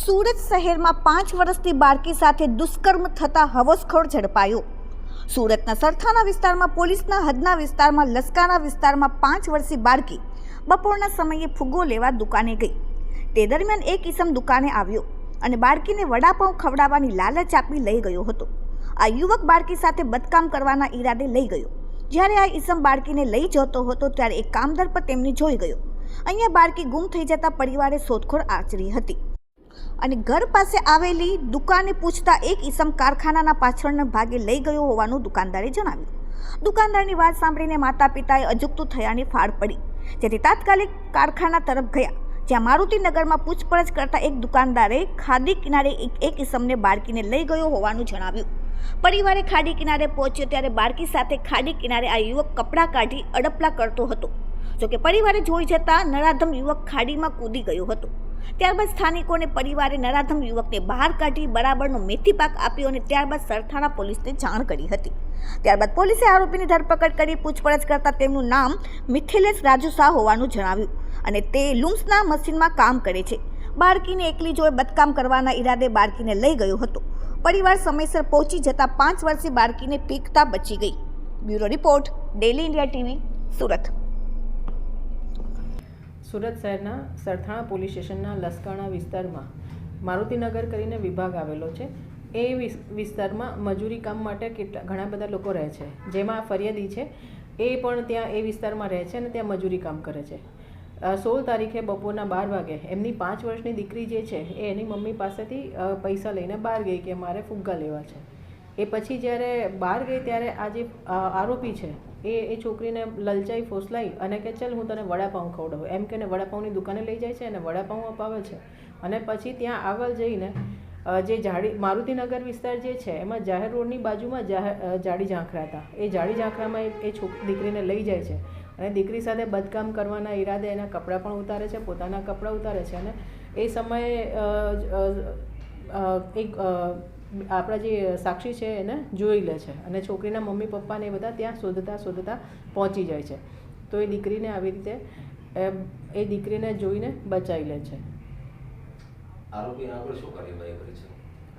સુરત શહેરમાં પાંચ વર્ષથી બાળકી સાથે દુષ્કર્મ થતા હવસખોર ઝડપાયો. સુરતના સરથાના વિસ્તારમાં, પોલીસના હદના વિસ્તારમાં, લસકાના વિસ્તારમાં પાંચ વર્ષની બાળકી બપોરના સમયે ફુગ્ગો લેવા દુકાને ગઈ. તે દરમિયાન એક ઈસમ દુકાને આવ્યો અને બાળકીને વડાપાઉં ખવડાવવાની લાલચ આપી લઈ ગયો હતો. આ યુવક બાળકી સાથે બદકામ કરવાના ઈરાદે લઈ ગયો. જ્યારે આ ઈસમ બાળકીને લઈ જતો હતો ત્યારે એક કામદાર પર તેમને જોઈ ગયો. અહીંયા બાળકી ગુમ થઈ જતા પરિવારે શોધખોળ આચરી હતી. અને ઘર પાસે આવેલી દુકાને પૂછતા એક ઈસમ કારખાનાના પાછળના ભાગે લઈ ગયો હોવાનું દુકાનદારે જણાવ્યું. દુકાનદારની વાત સાંભળીને માતા પિતાએ અજુકતું થયાની ફાળ પડી. જેથી તાત્કાલિક કારખાના તરફ ગયા, જ્યાં મારુતિનગરમાં પૂછપરછ કરતા એક દુકાનદારે ખાદી કિનારે એક એક ઈસમને બાળકીને લઈ ગયો હોવાનું જણાવ્યું. પરિવારે ખાડી કિનારે પહોંચ્યો ત્યારે બાળકી સાથે ખાડી કિનારે આ યુવક કપડાં કાઢી અડપલા કરતો હતો. જોકે પરિવારે જોઈ જતા નરાધમ યુવક ખાડીમાં કૂદી ગયો હતો. ત્યારબાદ સ્થાનિકોને પરિવારે નરાધમ યુવકને બહાર કાઢી બરાબરનો મેથી પાક આપ્યો અને ત્યારબાદ સરથાણા પોલીસને જાણ કરી હતી. ત્યારબાદ પોલીસે આરોપીની ધરપકડ કરી પૂછપરછ કરતા તેમનું નામ મિથિલેશ રાજુ શાહ હોવાનું જણાવ્યું અને તે લુમ્સના મશીનમાં કામ કરે છે. બાળકીને એકલી જોઈ બદકામ કરવાના ઈરાદે બાળકીને લઈ ગયો હતો. પરિવાર સમયસર પહોંચી જતા પાંચ વર્ષની બાળકીને પીકતા બચી ગઈ. Bureau report Daily India TV Surat. Surat શહેરના સરથાણા પોલીસ સ્ટેશનના લસકાણા વિસ્તારમાં મારુતિનગર કરીને વિભાગ આવેલો છે. એ વિસ- વિસ્તારમાં મજૂરી કામ માટે કેટલા, ઘણા બધા લોકો રહે છે. જેમાં ફરિયાદી છે. એ પણ ત્યાં એ વિસ્તારમાં રહે છે અને ત્યાં મજૂરી કામ કરે છે. સોળ તારીખે બપોરના બાર વાગે એમની પાંચ વર્ષની દીકરી જે છે, એ એની મમ્મી પાસેથી પૈસા લઈને બહાર ગઈ કે મારે ફુગ્ગા લેવા છે. એ પછી જ્યારે બહાર ગઈ ત્યારે આ જે આરોપી છે, એ એ છોકરીને લલચાઈ, ફોસલાઈ અને કે ચલ હું તને વડાપાઉં ખવડાવું. એમ કે વડાપાઉંની દુકાને લઈ જાય છે અને વડાપાઉં અપાવે છે. અને પછી ત્યાં આગળ જઈને જે જાડી મારુતિનગર વિસ્તાર જે છે, એમાં જાહેર રોડની બાજુમાં જાડી ઝાંખરા હતા. એ જાડી ઝાંખરામાં એ છોક, દીકરીને લઈ જાય છે. અને દીકરી સાથે બદકામ કરવાના ઈરાદે એના કપડાં પણ ઉતારે છે, પોતાના કપડાં ઉતારે છે. અને એ સમયે એક આપણા જે સાક્ષી છે એને જોઈ લે છે. અને છોકરીના મમ્મી પપ્પાને એ બધા ત્યાં શોધતા શોધતા પહોંચી જાય છે. તો એ દીકરીને આવી રીતે એ દીકરીને જોઈને બચાવી લે છે.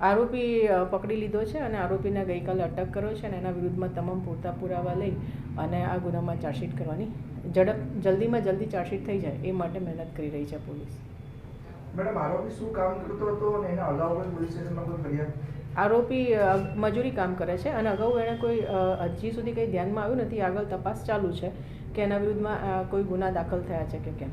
આરોપી પકડી લીધો છે અને આરોપીને ગઈકાલે અટક કર્યો છે અને એના વિરુદ્ધમાં તમામ પૂરતા પુરાવા લઈ અને આ ગુનામાં ચાર્જશીટ કરવાની ઝડપ જલ્દીમાં જલ્દી ચાર્જશીટ થઈ જાય એ માટે મહેનત કરી રહી છે પોલીસ. મેડમ આરોપી શું કામ કરતો હતો અને એના અગાઉ કોઈ પોલીસ સ્ટેશનમાં કોઈ ફરિયાદ? આરોપી મજૂરી કામ કરે છે અને અગાઉ એણે કોઈ હજી સુધી કંઈ ધ્યાનમાં આવ્યું નથી. આગળ તપાસ ચાલુ છે કે એના વિરુદ્ધમાં કોઈ ગુના દાખલ થયા છે કે કેમ.